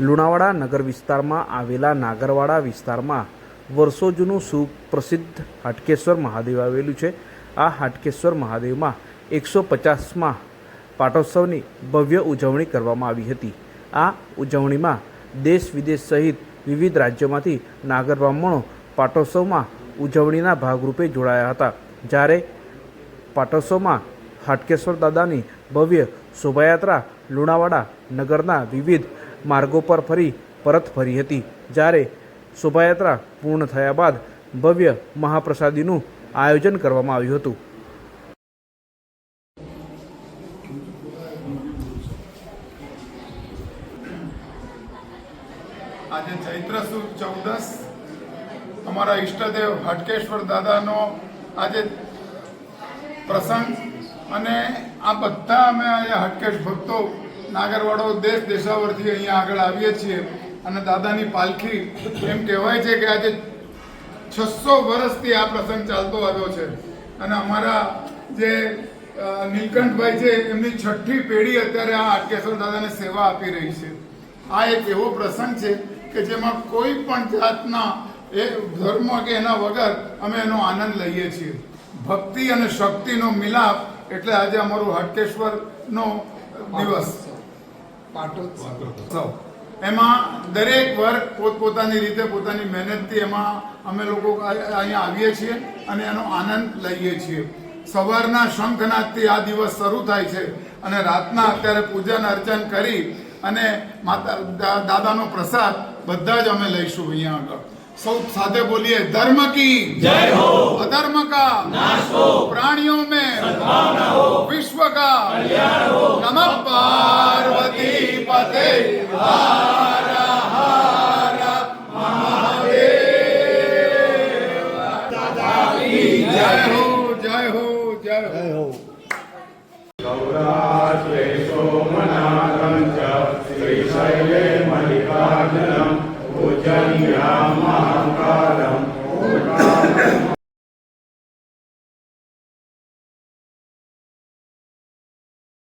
લુણાવાડા નગર વિસ્તારમાં આવેલા નાગરવાડા વિસ્તારમાં વર્ષો જૂનું સુપ્રસિદ્ધ હાટકેશ્વર મહાદેવ આવેલું છે. આ હાટકેશ્વર મહાદેવમાં એકસો પચાસમાં પાટોત્સવની ભવ્ય ઉજવણી કરવામાં આવી હતી. આ ઉજવણીમાં દેશ વિદેશ સહિત વિવિધ રાજ્યોમાંથી નાગર બ્રાહ્મણો પાટોત્સવમાં ઉજવણીના ભાગરૂપે જોડાયા હતા. જ્યારે પાટોત્સવમાં હાટકેશ્વર દાદાની ભવ્ય શોભાયાત્રા લુણાવાડા નગરના વિવિધ માર્ગો પર ફરી પરત ફરી હતી. જ્યારે શોભાયાત્રા પૂર્ણ થયા બાદ ભવ્ય મહાપ્રસાદીનું આયોજન કરવામાં આવ્યું હતું. આજે ચૈત્ર સુદ ચૌદસ, અમારા ઈષ્ટદેવ હટકેશ્વર દાદાનો આજે પ્રસંગ અને આ બધા અમે આજે હટકેશ ભક્તો નાગરવાડો દેશ દેશાવરથી અહીંયા આગળ આવીએ છીએ. અને દાદાની પાલખી એમ કહેવાય છે કે આજે છસો વર્ષથી આ પ્રસંગ ચાલતો આવ્યો છે. અને અમારા જે નીલકંઠભાઈ છે, એમની છઠ્ઠી પેઢી અત્યારે આ હાટકેશ્વર દાદાને સેવા આપી રહી છે. આ એક એવો પ્રસંગ છે કે જેમાં કોઈ પણ જાતના એ ધર્મ કે એના વગર અમે એનો આનંદ લઈએ છીએ. ભક્તિ અને શક્તિનો મિલાપ એટલે આજે અમારું હાટકેશ્વરનો દિવસ. પાટોત્સવ. એમાં દરેક વર્ગ પોતપોતાની રીતે પોતાની મહેનતથી એમાં અમે લોકો અહીંયા આવીએ છીએ અને એનો આનંદ લઈએ છીએ. સવારના શંખનાદથી આ દિવસ શરૂ થાય છે અને રાતના અત્યારે પૂજન અર્ચન કરી અને માતા દાદાનો પ્રસાદ બધા જ અમે લઈશું અહીંયા આગળ. સૌ સાથે બોલીએ ધર્મ કી જય હો! અધર્મ કા નાશ હો! પ્રાણીઓ મે સદભાવના હો! વિશ્વ કા કલ્યાણ હો! નમઃ જય હો જય હો જય હો ગૌરા